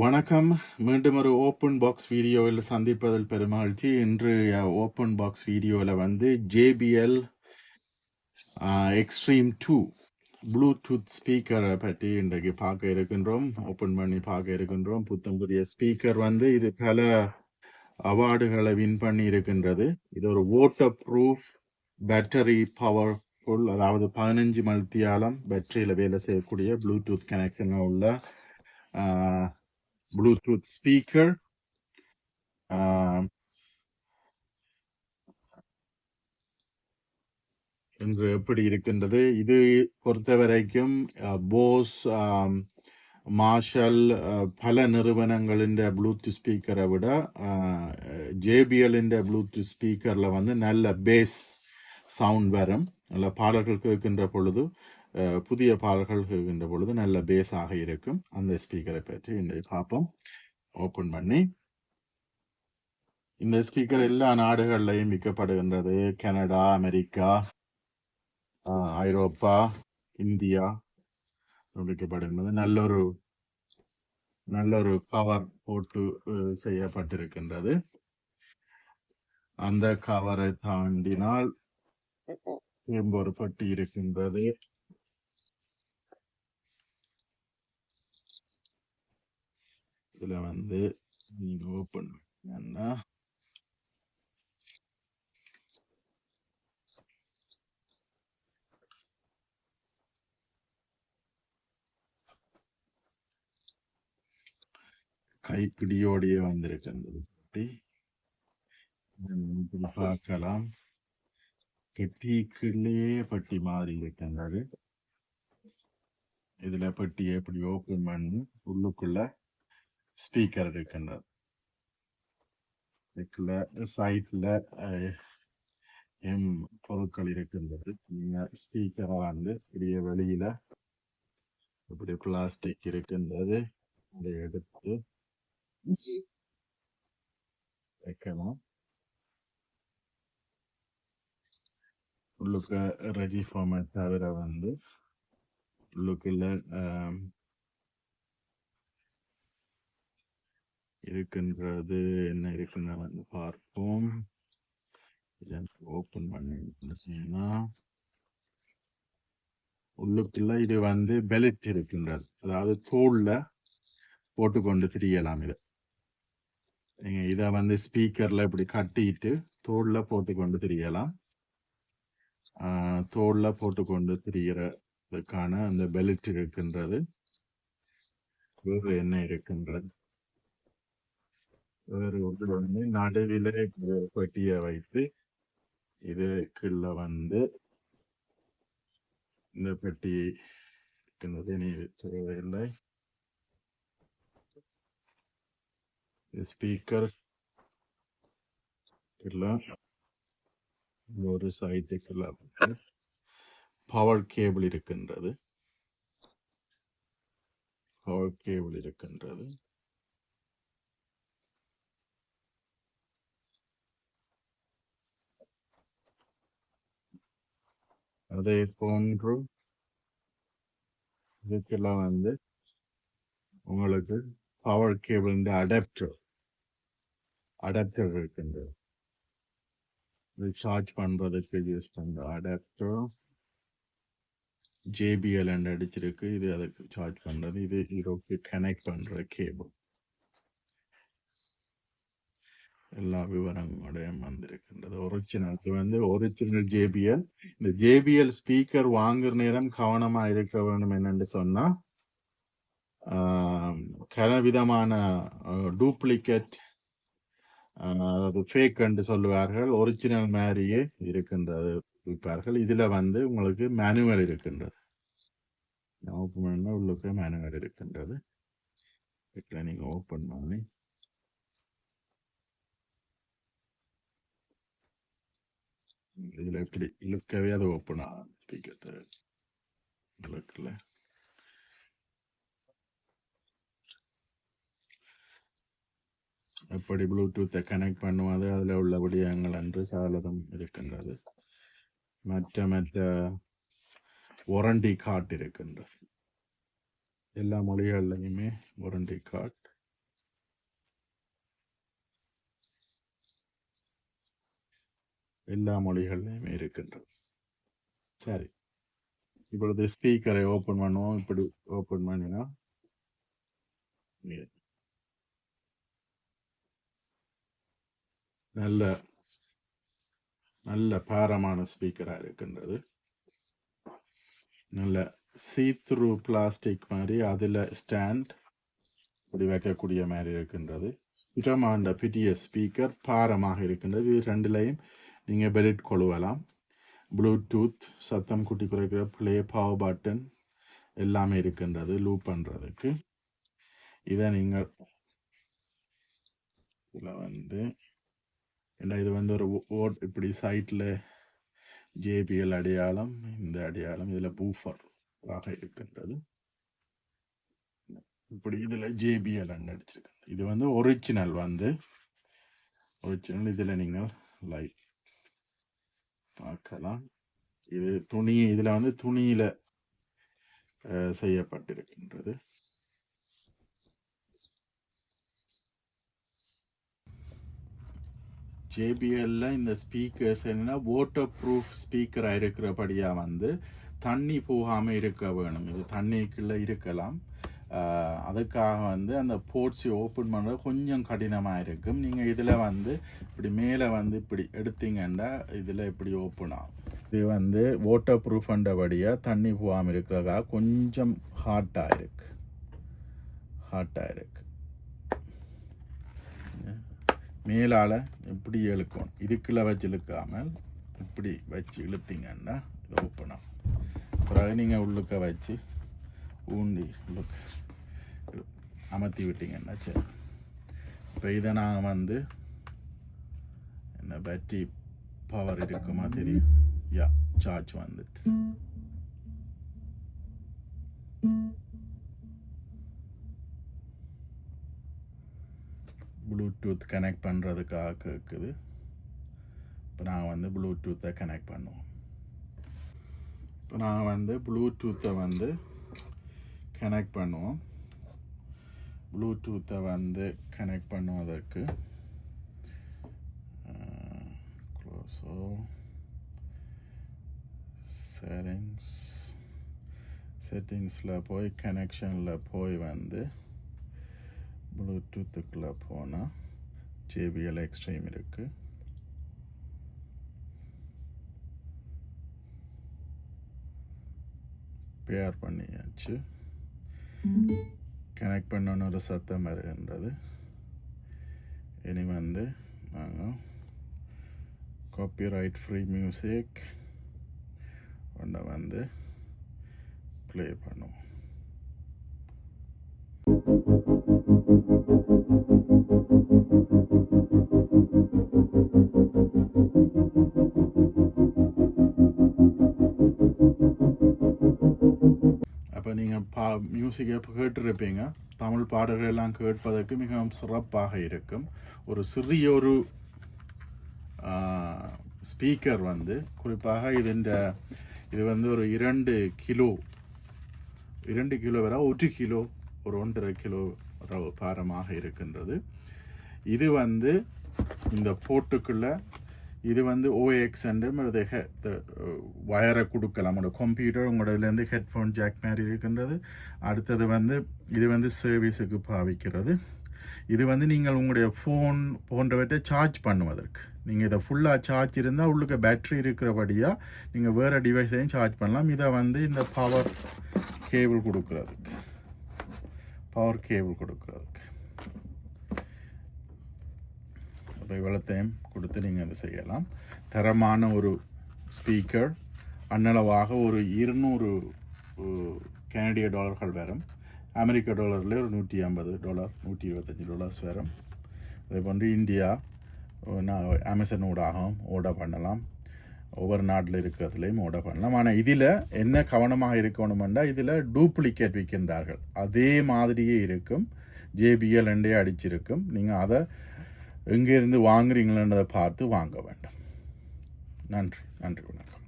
வணக்கம். மீண்டும் ஒரு ஓப்பன் பாக்ஸ் வீடியோவில் சந்திப்பதில் பெருமகிழ்ச்சி. இன்று ஓப்பன் பாக்ஸ் வீடியோவில் வந்து ஜேபிஎல் எக்ஸ்ட்ரீம் டூ ப்ளூடூத் ஸ்பீக்கரை பற்றி இன்றைக்கு பார்க்க இருக்கின்றோம். ஓப்பன் பண்ணி பார்க்க இருக்கின்றோம். புத்தம் புதிய ஸ்பீக்கர் வந்து இது பல அவார்டுகளை வின் பண்ணி இருக்கின்றது. இது ஒரு வாட்டர் ப்ரூஃப் பேட்டரி பவர்ஃபுல் அதாவது பதினஞ்சு மல்தியாலம் பேட்டரியில் வேலை செய்யக்கூடிய ப்ளூடூத் கனெக்ஷனாக உள்ள Bluetooth speaker. Um, uh, என்று எப்படி இருக்கின்றது இது பொறுத்த வரைக்கும் போஸ் மார்ஷல் பல நிறுவனங்களின் ப்ளூடூத் ஸ்பீக்கரை விட ஜேபிஎல்லின் ப்ளூடூத் ஸ்பீக்கரில் வந்து நல்ல பேஸ் சவுண்ட் வரும் நல்ல பாடல்கள் கேட்கின்ற பொழுது புதிய பாடல்கள் கேட்கின்ற பொழுது நல்ல பேஸாக இருக்கும். அந்த ஸ்பீக்கரை பற்றி இன்றைக்கு பார்ப்போம். ஓப்பன் பண்ணி. இந்த ஸ்பீக்கர் எல்லா நாடுகள்லையும் விற்கப்படுகின்றது. கனடா அமெரிக்கா ஐரோப்பா இந்தியா விற்கப்படுகின்றது. நல்ல ஒரு நல்ல ஒரு கவர் போட்டு செய்யப்பட்டிருக்கின்றது. அந்த கவரை தாண்டினால் திரும்ப ஒரு பட்டி இருக்கின்றது. இதுல வந்து நீங்க ஓப்பன் பண்ணீங்கன்னா கைப்பிடியோடையே வந்திருக்கின்றது பட்டி பார்க்கலாம். பெட்டிக்குள்ளேயே பட்டி மாறி இருக்கின்றது இதுல பட்டி இப்படி ஓப்பன் பண்ணி உள்ளுக்குள்ள ஸ்பீக்கர் இருக்கின்றது இதுக்குள்ள சைட்ல எம் பொருட்கள் இருக்கின்றது நீங்க ஸ்பீக்கரை வந்து இப்படியே வெளியில இப்படி பிளாஸ்டிக் இருக்கின்றது அதை எடுத்து வைக்கலாம் உள்ளுக்கு ரெஜி ஃபார்மேட் தவிர வந்து உள்ளுக்குள்ள இருக்கின்றது. என்ன இருக்குன்னு வந்து பார்ப்போம். இதை ஓப்பன் பண்ணி உள்ளுக்குள்ள இது வந்து பெலிட் இருக்கின்றது அதாவது தோல்ல போட்டுக்கொண்டு திரியலாம் இதை. நீங்க இதை வந்து ஸ்பீக்கர்ல இப்படி கட்டிட்டு தோல்ல போட்டுக்கொண்டு திரியலாம். ஆஹ் தோல்ல போட்டுக்கொண்டு திரியறதுக்கான அந்த பெலிட் இருக்கின்றது. வேறு என்ன இருக்கின்றது? வேறு ஒன்று வந்து நடுவில் பெட்டியை வைத்து இதுக்குள்ள வந்து இந்த பெட்டி இருக்கின்றது இனி தேவையில்லை. ஸ்பீக்கர் ஒரு சைட்டுக்குள்ள பவர் கேபிள் இருக்கின்றது. பவர் கேபிள் இருக்கின்றது. அதே போன்று இதுக்கெல்லாம் வந்து உங்களுக்கு பவர் கேபிள் அடாப்டர் அடாப்டர் இருக்கின்றது. இது சார்ஜ் பண்ணுறதுக்கு யூஸ் பண்ணுற அடாப்டர் ஜேபிஎல் அடிச்சிருக்கு. இது அதுக்கு சார்ஜ் பண்றது. இது ஹீரோக்கு கனெக்ட் பண்ணுற கேபிள் எல்லா விவரங்களோடையும் வந்திருக்கின்றது. ஒரிஜினல் இது வந்து ஒரிஜினல் ஜேபிஎல் இந்த ஜேபிஎல் ஸ்பீக்கர் வாங்குற நேரம் கவனமாக இருக்க வேண்டும் என்னென்று சொன்னால் ஆஹ், விதமான டூப்ளிகேட் அதாவது ஃபேக் என்று சொல்லுவார்கள். ஒரிஜினல் மாதிரியே இருக்கின்றது விற்பார்கள் இதில் வந்து உங்களுக்கு மேனுவல் இருக்கின்றது. ஓப்பன் பண்ணால் உள்ளுக்கு மேனுவல் இருக்கின்றது. இதுல நீங்கள் ஓப்பன் பண்ணி இதுல இப்படி இழுக்கவே அது ஓப்பன் ஆகும் ஸ்பீக்கர் இழுக்கல எப்படி ப்ளூடூத்தை கனெக்ட் பண்ணுவது அதில் உள்ள விடயங்கள் என்று சாலதம் இருக்கின்றது மற்ற மற்ற ஒரண்டி கார்டு இருக்கின்றது எல்லா மொழிகள்லையுமே ஒரண்டி கார்டு எல்லா மொழிகள்லையுமே இருக்கின்றது. சரி. இப்பொழுது ஸ்பீக்கரை ஓப்பன் பண்ணுவோம். இப்படி ஓப்பன் பண்ணினா நல்ல நல்ல பாரமான ஸ்பீக்கராக இருக்கின்றது. நல்ல சீத்ரூ பிளாஸ்டிக் மாதிரி அதில் ஸ்டாண்ட் இப்படி வைக்கக்கூடிய மாதிரி இருக்கின்றது. பிரமாண்ட பிடிய ஸ்பீக்கர் பாரமாக இருக்கின்றது. இது ரெண்டுலையும் நீங்கள் பெலிட் கொழுவலாம். ப்ளூடூத் சத்தம் குட்டி குறைக்கிற ப்ளே பவர் பட்டன் எல்லாமே இருக்கின்றது லூப் பண்ணுறதுக்கு இதை நீங்கள் இதில் வந்து இல்லை இது வந்து ஒரு ஓட் இப்படி சைட்டில் ஜேபிஎல் அடையாளம் இந்த அடையாளம் இதில் பூஃபர் ஆக இருக்கின்றது. இப்படி இதில் ஜேபிஎல் அடிச்சிருக்கேன் இது வந்து ஒரிஜினல் வந்து ஒரிஜினல் இதில் நீங்கள் லைட் பார்க்கலாம். இது துணி இதில் வந்து துணியில் செய்யப்பட்டிருக்கின்றது. ஜேபிஎல்ல இந்த ஸ்பீக்கர்ஸ் என்னன்னா வாட்டர் ப்ரூஃப் ஸ்பீக்கராக இருக்கிறபடியாக வந்து தண்ணி போகாமல் இருக்க வேணும். இது தண்ணிக்குள்ளே இருக்கலாம். அதுக்காக வந்து அந்த போர்ட்ஸை ஓப்பன் பண்ணுறது கொஞ்சம் கடினமாக இருக்கும். நீங்கள் இதில் வந்து இப்படி மேலே வந்து இப்படி எடுத்தீங்கன்னா இதில் இப்படி ஓப்பன் ஆகும். இது வந்து வாட்டர் ப்ரூஃப்ன்றபடியாக தண்ணி போகாமல் இருக்கிறதுக்காக கொஞ்சம் ஹாட்டாக இருக்கு. ஹாட்டாக இருக்கு. மேலால் இப்படி இழுக்கணும். இதுக்குள்ளே வச்சு இழுக்காமல் இப்படி வச்சு இழுத்தீங்கன்னா இது ஓப்பன் ஆகும். பிறகு நீங்கள் உள்ளுக்க வச்சு ஊண்டி லுக் அமர்த்தி விட்டீங்கன்னா சரி இப்போ இதை நான் வந்து என்ன பேட்டரி பவர் இருக்குமா தெரியும். யா சார்ஜ் வந்துட்டு. ப்ளூடூத் கனெக்ட் பண்ணுறதுக்காக இருக்குது இப்போ நான் வந்து ப்ளூடூத்தை கனெக்ட் பண்ணுவோம். இப்போ நான் வந்து ப்ளூடூத்தை வந்து கனெக்ட் பண்ணுவோம். ப்ளூடூத்தை வந்து கனெக்ட் பண்ணுவதற்கு க்ளோஸோ செட்டிங்ஸ் செட்டிங்ஸில் போய் கனெக்ஷனில் போய் வந்து ப்ளூடூத்துக்குள்ளே போனால் ஜேபிஎல் எக்ஸ்ட்ரீம் இருக்குது பேர் பண்ணியாச்சு. கனெக்ட் பண்ணோன்னு ஒரு சத்தம் வருகின்றது. இனி வந்து நாங்கள் காப்பிரைட் ஃப்ரீ மியூசிக் ஒன்றை வந்து ப்ளே பண்ணுவோம். மியூசிக்கை கேட்டிருப்பீங்க. தமிழ் பாடல்கள் எல்லாம் கேட்பதற்கு மிகவும் சிறப்பாக இருக்கும். ஒரு சிறிய ஒரு ஸ்பீக்கர் வந்து குறிப்பாக இதுன்ற இது வந்து ஒரு இரண்டு கிலோ இரண்டு கிலோ வரை ஒரு கிலோ ஒரு ஒன்றரை கிலோ பாரமாக இருக்கின்றது. இது வந்து இந்த போட்டுக்குள்ளே இது வந்து ஓஎக்ஸ் அல்லது வயரை கொடுக்கலாம். உங்களோட கம்ப்யூட்டர் உங்களோடலேருந்து ஹெட்ஃபோன் ஜாக் மாதிரி இருக்கின்றது. அடுத்தது வந்து இது வந்து சர்வீஸுக்கு பாவிக்கிறது. இது வந்து நீங்கள் உங்களுடைய ஃபோன் போன்றவற்றை சார்ஜ் பண்ணுவதற்கு. நீங்கள் இதை ஃபுல்லாக சார்ஜ் இருந்தால் உள்ளுக்கு பேட்டரி இருக்கிறபடியாக நீங்கள் வேறு டிவைஸையும் சார்ஜ் பண்ணலாம். இதை வந்து இந்த பவர் கேபிள் கொடுக்குறதுக்கு. பவர் கேபிள் கொடுக்குறதுக்கு. அப்போ இவ்வளோத்தையும் கொடுத்து நீங்கள் அதை செய்யலாம். தரமான ஒரு ஸ்பீக்கர் அன்னளவாக ஒரு இருநூறு கனடிய டாலர்கள் வரும். அமெரிக்க டாலரில் ஒரு நூற்றி ஐம்பது டாலர் நூற்றி இருபத்தஞ்சி டாலர்ஸ் வரும். அதே போன்று இந்தியா நான் அமேசான் ஊடாகவும் ஆர்டர் பண்ணலாம். ஒவ்வொரு நாட்டில் இருக்கிறதுலையும் ஆர்டர் பண்ணலாம். ஆனால் இதில் என்ன கவனமாக இருக்கணுமெண்டா இதில் டூப்ளிகேட் விற்கின்றார்கள் அதே மாதிரியே இருக்கும். ஜேபிஎல் ரெண்டே அடிச்சிருக்கும். நீங்கள் அதை எங்கேருந்து வாங்குறீங்களன்றதை பார்த்து வாங்க வேண்டும். நன்றி நன்றி வணக்கம்.